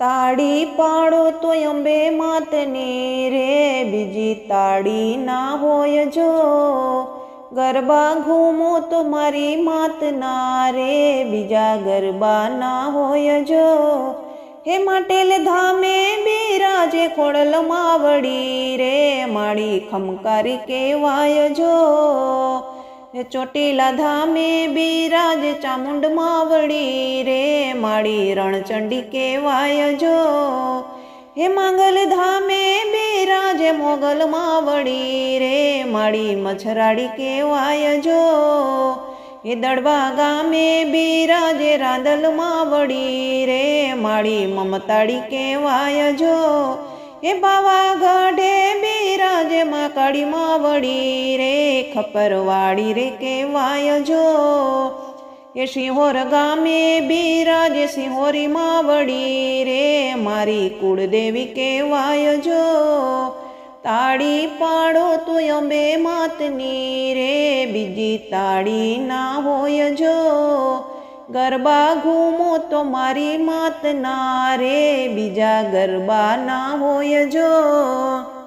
તાળી પાડો તો અંબે માતની રે, બીજી તાળી ના હોય જો. ગરબા ઘૂમો તો મારી માતના રે, બીજા ગરબા ના હોય જો. હે માટેલ ધામે બિરાજે ખોડલ માવડી રે, માળી ખમકારી કેવાય જો. હે ચોટીલા ધામે બિરાજ ચામુંડ માવડી રે માળી રણચંડી કેવાય જો. હે માંગલ ધામે બિરાજ મોગલ માવડી રે માળી મછરાડી કેવાય જો. એ દડવા ગામે બિરાજે રાંદલ માવડી રે માળી મમતાડી કેવાય જો. હે પાવાગઢે બિરાજે માં કાળી માવડી રે ખપરવાડી રે કેવાય જો. એ સિંહોર ગામે બિરાજે સિંહોરી માવડી રે, મારી કુળદેવી કેવાય જો. તાળી પાડો તો અંબે માતની રે, બીજી તાળી ના હોય જો. ગરબા ઘૂમો તો મારી માતના રે, બીજા ગરબા ના હોય જો.